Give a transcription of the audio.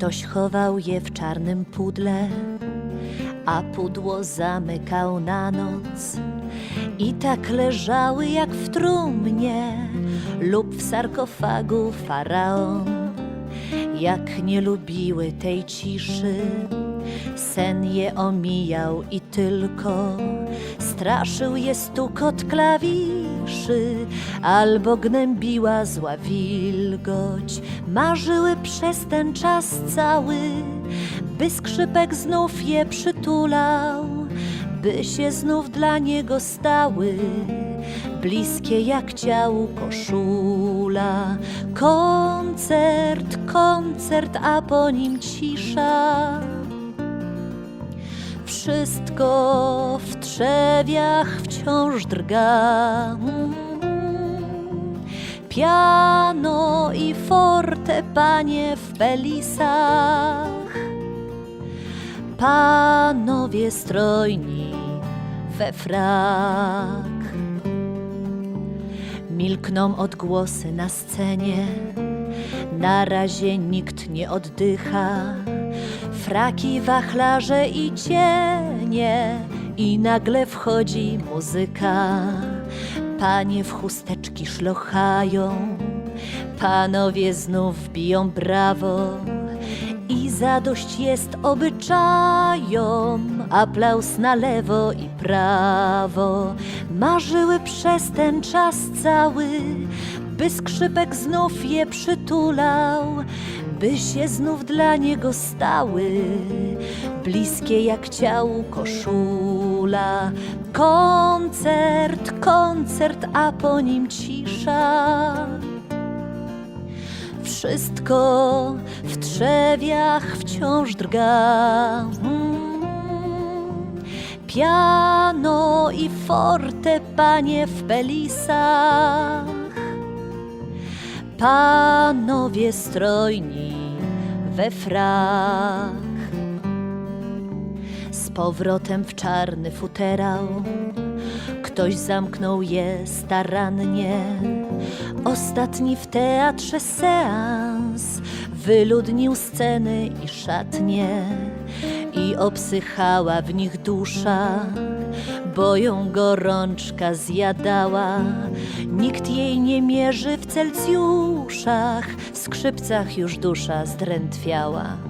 Ktoś chował je w czarnym pudle, a pudło zamykał na noc. I tak leżały jak w trumnie lub w sarkofagu faraon jak nie lubiły tej ciszy. Sen je omijał i tylko straszył je stukot klawiszy, albo gnębiła zła wilgoć. Marzyły przez ten czas cały, by skrzypek znów je przytulał, by się znów dla niego stały, bliskie jak ciału koszul króla. Koncert, koncert, a po nim cisza. Wszystko w trzewiach wciąż drga. Piano i fortepanie w pelisach. Panowie strojni we frak. Milkną odgłosy na scenie, na razie nikt nie oddycha. Fraki, wachlarze i cienie, i nagle wchodzi muzyka. Panie w chusteczki szlochają, panowie znów biją brawo zadość jest obyczajom, aplauz na lewo i prawo. Marzyły przez ten czas cały, by skrzypek znów je przytulał, by się znów dla niego stały, bliskie jak ciało koszula. Koncert, koncert, a po nim cisza wszystko w trzewiach wciąż drga. Hmm. Piano i fortepanie w pelisach, panowie strojni we frak. Z powrotem w czarny futerał, ktoś zamknął je starannie Ostatni w teatrze seans wyludnił sceny i szatnie i obsychała w nich dusza, bo ją gorączka zjadała. Nikt jej nie mierzy w Celsjuszach, w skrzypcach już dusza zdrętwiała.